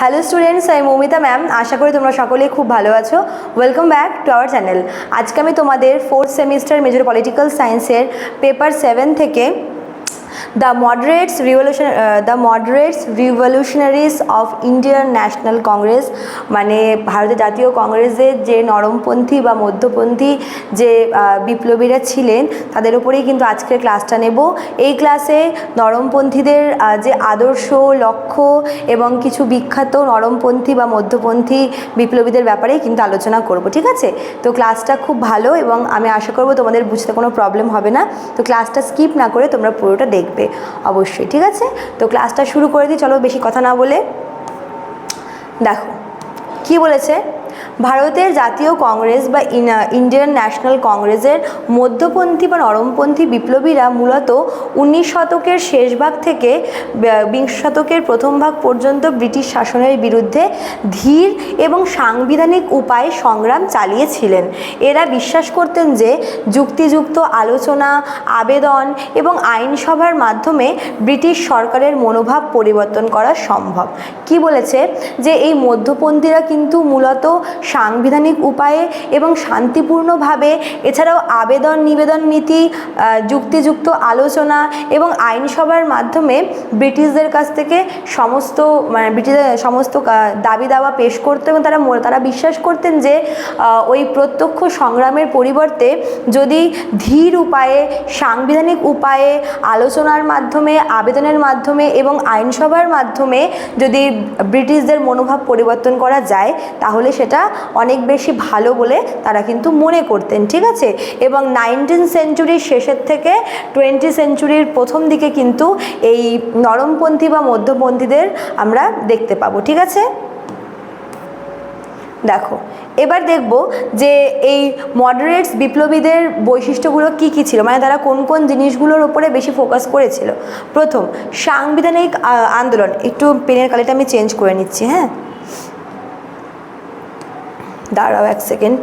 Hello students আমি Moumita ma'am আশা করি তোমরা সকলেই খুব ভালো আছো। Welcome back to our channel আজকে আমি তোমাদের ফোর্থ সেমিস্টার মেজর পলিটিক্যাল সায়েন্সের পেপার সেভেন থেকে the moderates revolution the moderates revolutionaries of Indian national Congress মানে ভারতের জাতীয় কংগ্রেসের যে নরমপন্থী বা মধ্যপন্থী যে বিপ্লবীরা ছিলেন, তাদের উপরেই কিন্তু আজকের ক্লাসটা নেব। এই ক্লাসে নরমপন্থীদের যে আদর্শ, লক্ষ্য এবং কিছু বিখ্যাত নরমপন্থী বা মধ্যপন্থী বিপ্লবীদের ব্যাপারেই কিন্তু আলোচনা করব, ঠিক আছে? তো ক্লাসটা খুব ভালো এবং আমি আশা করব তোমাদের বুঝতে কোনো প্রবলেম হবে না। তো ক্লাসটা স্কিপ না করে তোমরা পুরোটা দেখবে। অবশ্যই, ঠিক আছে? তো ক্লাসটা শুরু করে দিই। চলো বেশি কথা না বলে। দেখো, কি বলেছে? ভারতের জাতীয় কংগ্রেস বা ইন্ডিয়ান ন্যাশনাল কংগ্রেসের মধ্যপন্থী বা নরমপন্থী বিপ্লবীরা মূলত উনিশ শতকের শেষ ভাগ থেকে বিংশ শতকের প্রথম ভাগ পর্যন্ত ব্রিটিশ শাসনের বিরুদ্ধে ধীর এবং সাংবিধানিক উপায়ে সংগ্রাম চালিয়েছিলেন। এরা বিশ্বাস করতেন যে যুক্তিযুক্ত আলোচনা, আবেদন এবং আইনসভার মাধ্যমে ব্রিটিশ সরকারের মনোভাব পরিবর্তন করা সম্ভব। কি বলেছে? যে এই মধ্যপন্থীরা কিন্তু মূলত সাংবিধানিক উপায়ে এবং শান্তিপূর্ণভাবে, এছাড়াও আবেদন, নিবেদন নীতি যুক্তিযুক্ত আলোচনা এবং আইনসভার মাধ্যমে ব্রিটিশদের কাছ থেকে সমস্ত মানে ব্রিটিশদের সমস্ত দাবি দাওয়া পেশ করতো এবং তারা তারা বিশ্বাস করতেন যে ওই প্রত্যক্ষ সংগ্রামের পরিবর্তে যদি ধীর উপায়ে, সাংবিধানিক উপায়ে, আলোচনার মাধ্যমে, আবেদনের মাধ্যমে এবং আইনসভার মাধ্যমে যদি ব্রিটিশদের মনোভাব পরিবর্তন করা যায়, তাহলে সেটা অনেক বেশি ভালো বলে তারা কিন্তু মনে করতেন, ঠিক আছে? এবং নাইনটিন সেঞ্চুরির শেষের থেকে টোয়েন্টি সেঞ্চুরির প্রথম দিকে কিন্তু এই নরমপন্থী বা মধ্যপন্থীদের আমরা দেখতে পাবো, ঠিক আছে? দেখো, এবার দেখব যে এই মডারেটস বিপ্লবীদের বৈশিষ্ট্যগুলো কি কি ছিল? মানে তারা কোন কোন জিনিসগুলোর ওপরে বেশি ফোকাস করেছিল? প্রথম, সাংবিধানিক আন্দোলন। একটু পেনের কালিটা আমি চেঞ্জ করে নিচ্ছি হ্যাঁ? দাঁড়াও এক সেকেন্ড।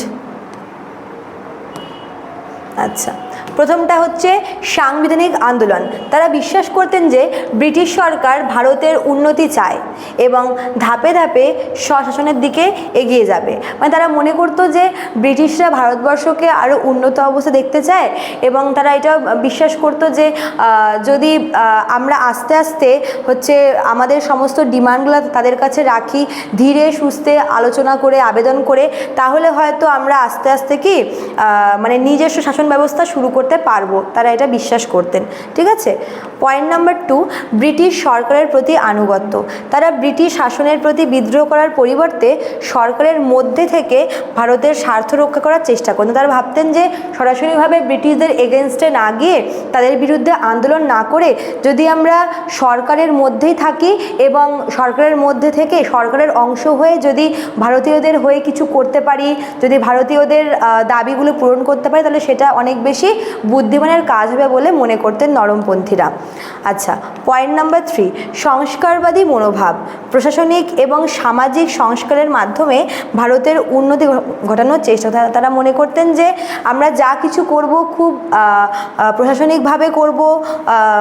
আচ্ছা। প্রথমটা হচ্ছে সাংবিধানিক আন্দোলন। তারা বিশ্বাস করতেন যে ব্রিটিশ সরকার ভারতের উন্নতি চায় এবং ধাপে ধাপে স্বশাসনের দিকে এগিয়ে যাবে। মানে তারা মনে করতো যে ব্রিটিশরা ভারতবর্ষকে আরও উন্নত অবস্থা দেখতে চায় এবং তারা এটা বিশ্বাস করতো যে যদি আমরা আস্তে আস্তে হচ্ছে আমাদের সমস্ত ডিমান্ডগুলো তাদের কাছে রাখি, ধীরে সুস্থে আলোচনা করে, আবেদন করে, তাহলে হয়তো আমরা আস্তে আস্তে কি মানে নিজস্ব শাসন ব্যবস্থা শুরু করতে পারব, তারা এটা বিশ্বাস করতেন, ঠিক আছে? পয়েন্ট নাম্বার টু ব্রিটিশ সরকারের প্রতি আনুগত্য। তারা ব্রিটিশ শাসনের প্রতি বিদ্রোহ করার পরিবর্তে সরকারের মধ্যে থেকে ভারতের স্বার্থ রক্ষা করার চেষ্টা করতেন। তারা ভাবতেন যে সরাসরিভাবে ব্রিটিশদের এগেনস্টে না গিয়ে তাদের বিরুদ্ধে আন্দোলন না করে যদি আমরা সরকারের মধ্যেই থাকি এবং সরকারের মধ্যে থেকে সরকারের অংশ হয়ে যদি ভারতীয়দের হয়ে কিছু করতে পারি, যদি ভারতীয়দের দাবিগুলো পূরণ করতে পারি, তাহলে সেটা অনেক বেশি বুদ্ধিমানের কাজ হবে বলে মনে করতেন নরমপন্থীরা। আচ্ছা পয়েন্ট নাম্বার থ্রি সংস্কারবাদী মনোভাব, প্রশাসনিক এবং সামাজিক সংস্কারের মাধ্যমে ভারতের উন্নতি ঘটানোর চেষ্টা। তারা- মনে করতেন যে আমরা যা কিছু করব খুব প্রশাসনিকভাবে করব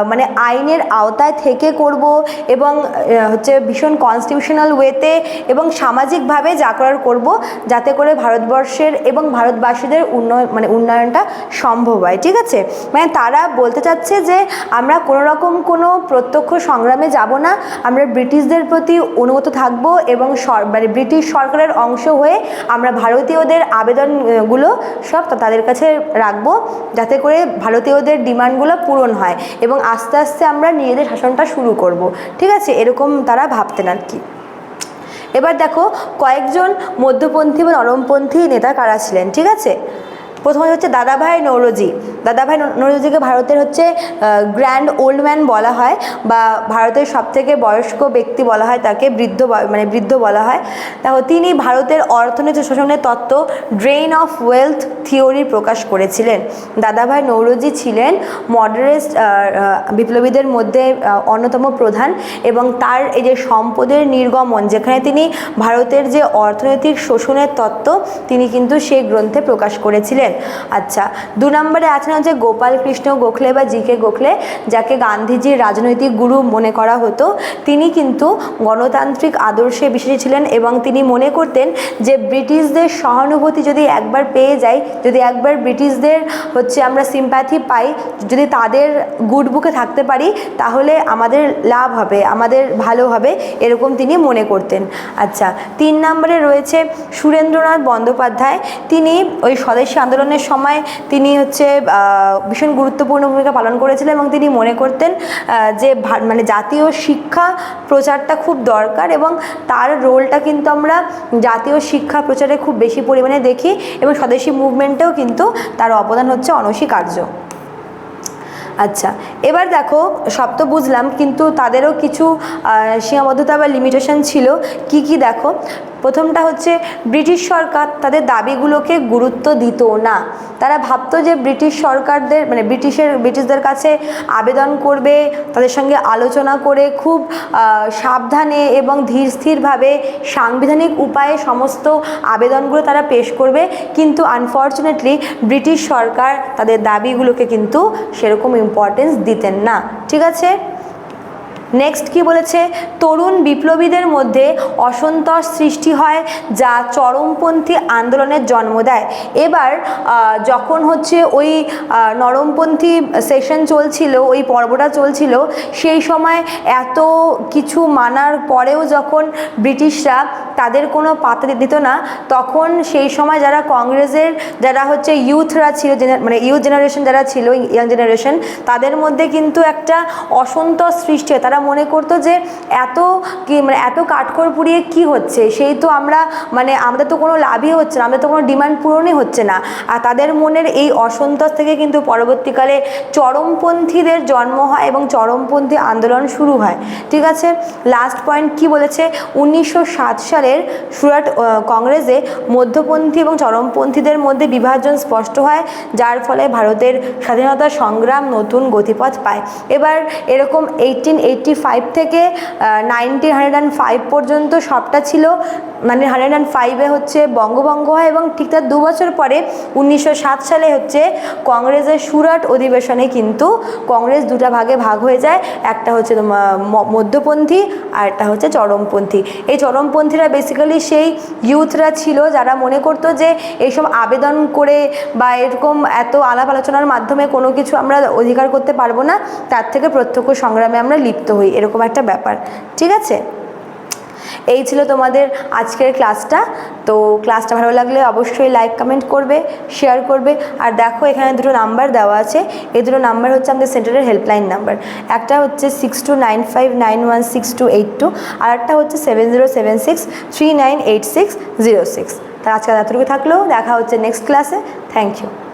মানে আইনের আওতায় থেকে করব এবং হচ্ছে ভীষণ কনস্টিটিউশনাল ওয়েতে এবং সামাজিকভাবে যা করার করব, যাতে করে ভারতবর্ষের এবং ভারতবাসীদের উন্নয়ন মানে উন্নয়নটা সম্ভব হয়। ঠিক আছে? মানে তারা বলতে চাচ্ছে যে আমরা কোনো রকম কোনো প্রত্যক্ষ সংগ্রামে যাব না, আমরা ব্রিটিশদের প্রতি অনুগত থাকব এবং মানে ব্রিটিশ সরকারের অংশ হয়ে আমরা ভারতীয়দের আবেদনগুলো সব তাদের কাছে রাখব যাতে করে ভারতীয়দের ডিমান্ডগুলো পূরণ হয় এবং আস্তে আস্তে আমরা নিজেদের শাসনটা শুরু করব। ঠিক আছে? এরকম তারা ভাবতেন আর কি। এবার দেখো, কয়েকজন মধ্যপন্থী বা নরমপন্থী নেতা কারা ছিলেন? ঠিক আছে? প্রথমে হচ্ছে দাদাভাই নৌরজি দাদাভাই নৌরজিকে ভারতের হচ্ছে গ্র্যান্ড ওল্ড ম্যান বলা হয় বা ভারতের সবথেকে বয়স্ক ব্যক্তি বলা হয় তাকে, বৃদ্ধ মানে বৃদ্ধ বলা হয়। দেখো তিনি ভারতের অর্থনৈতিক শোষণের তত্ত্ব ড্রেন অফ ওয়েলথ থিওরি প্রকাশ করেছিলেন। দাদাভাই নৌরজি ছিলেন মডারেস্ট বিপ্লবীদের মধ্যে অন্যতম প্রধান এবং তার এই যে সম্পদের নির্গমন, যেখানে তিনি ভারতের যে অর্থনৈতিক শোষণের তত্ত্ব, তিনি কিন্তু সেই গ্রন্থে প্রকাশ করেছিলেন। আচ্ছা দু নম্বরে আছেন হচ্ছে গোপাল কৃষ্ণ গোখলে বা জি কে গোখলে, যাকে গান্ধীজির রাজনৈতিক গুরু মনে করা হতো। তিনি কিন্তু গণতান্ত্রিক আদর্শে বিশ্বাসী ছিলেন এবং তিনি মনে করতেন যে ব্রিটিশদের সহানুভূতি যদি একবার পেয়ে যাই যদি একবার ব্রিটিশদের হচ্ছে আমরা সিম্প্যাথি পাই, যদি তাদের গুড বুকে থাকতে পারি, তাহলে আমাদের লাভ হবে, আমাদের ভালো হবে, এরকম তিনি মনে করতেন। আচ্ছা তিন নম্বরে রয়েছে সুরেন্দ্রনাথ বন্দ্যোপাধ্যায়। তিনি ওই স্বদেশী আন্দোলনের সময় তিনি হচ্ছে ভীষণ গুরুত্বপূর্ণ ভূমিকা পালন করেছিলেন এবং তিনি মনে করতেন যে মানে জাতীয় শিক্ষা প্রচারটা খুব দরকার এবং তার রোলটা কিন্তু আমরা জাতীয় শিক্ষা প্রচারে খুব বেশি পরিমাণে দেখি এবং স্বদেশী মুভমেন্টেও কিন্তু তার অবদান হচ্ছে অনস্বীকার্য। আচ্ছা এবার দেখো, সব তো বুঝলাম, কিন্তু তাদেরও কিছু সীমাবদ্ধতা বা লিমিটেশন ছিল। কি কি দেখো? প্রথমটা হচ্ছে ব্রিটিশ সরকার তাদের দাবিগুলোকে গুরুত্ব দিত না। তারা ভাবতো যে ব্রিটিশ সরকারদের মানে ব্রিটিশের, ব্রিটিশদের কাছে আবেদন করবে, তাদের সঙ্গে আলোচনা করে খুব সাবধানে এবং ধীর স্থিরভাবে সাংবিধানিক উপায়ে সমস্ত আবেদনগুলো তারা পেশ করবে। কিন্তু আনফর্চুনেটলি ব্রিটিশ সরকার তাদের দাবিগুলোকে কিন্তু সেরকম ইম্পর্টেন্স দিতেন না। ঠিক আছে? নেক্সট কি বলেছে? তরুণ বিপ্লবীদের মধ্যে অসন্তোষ সৃষ্টি হয় যা চরমপন্থী আন্দোলনের জন্ম দেয়। এবার যখন হচ্ছে ওই নরমপন্থী সেশন চলছিল, ওই পর্বটা চলছিল, সেই সময় এত কিছু মানার পরেও যখন ব্রিটিশরা তাদের কোনো পাত্তা দিত না, তখন সেই সময় যারা কংগ্রেসের, যারা হচ্ছে ইউথরা ছিল মানে ইউথ জেনারেশন যারা ছিল, ইয়াং জেনারেশন, তাদের মধ্যে কিন্তু একটা অসন্তোষ সৃষ্টি হয়। তারা মনে করতো যে এত কি মানে এত কাঠখড় পুড়িয়ে কি হচ্ছে? সেই তো আমরা মানে আমাদের তো কোনো লাভই হচ্ছে না, আমাদের তো কোনো ডিমান্ড পূরণই হচ্ছে না। আর তাদের মনের এই অসন্তোষ থেকে কিন্তু পরবর্তীকালে চরমপন্থীদের জন্ম হয় এবং চরমপন্থী আন্দোলন শুরু হয়। ঠিক আছে? লাস্ট পয়েন্ট কি বলেছে? উনিশশো সাত সালের সুরাট কংগ্রেসে মধ্যপন্থী এবং চরমপন্থীদের মধ্যে বিভাজন স্পষ্ট হয়, যার ফলে ভারতের স্বাধীনতা সংগ্রাম নতুন গতিপথ পায়। এবার এরকম এইটিন এইটটি ফাইভ থেকে নাইনটিন হান্ড্রেড অ্যান্ড ফাইভ পর্যন্ত সবটা ছিল। মানে হান্ড্রেড অ্যান্ড ফাইভে হচ্ছে বঙ্গভঙ্গ হয় এবং ঠিক তার দু বছর পরে উনিশশো সাত সালে হচ্ছে কংগ্রেসের সুরাট অধিবেশনে কিন্তু কংগ্রেস দুটা ভাগে ভাগ হয়ে যায়। একটা হচ্ছে মধ্যপন্থী আর একটা হচ্ছে চরমপন্থী। এই চরমপন্থীরা বেসিক্যালি সেই ইউথরা ছিল যারা মনে করতো যে এইসব আবেদন করে বা এরকম এত আলাপ আলোচনার মাধ্যমে কোনো কিছু আমরা অধিকার করতে পারব না। তার থেকে প্রত্যক্ষ সংগ্রামে আমরা লিপ্ত হই, এরকম একটা ব্যাপার, ঠিক আছে? এই ছিল তোমাদের আজকের ক্লাসটা, তো ক্লাসটা ভালো লাগলে অবশ্যই লাইক, কমেন্ট করবে, শেয়ার করবে, আর দেখো এখানে দুটো নাম্বার দেওয়া আছে, এই দুটো নাম্বার হচ্ছে আমাদের সেন্টারের হেল্পলাইন নাম্বার, একটা হচ্ছে six two nine five nine one six two eight two আর একটা হচ্ছে seven zero seven six three nine eight six zero six তার আজকে এতটুকু থাকলেও দেখা হচ্ছে নেক্সট ক্লাসে থ্যাংক ইউ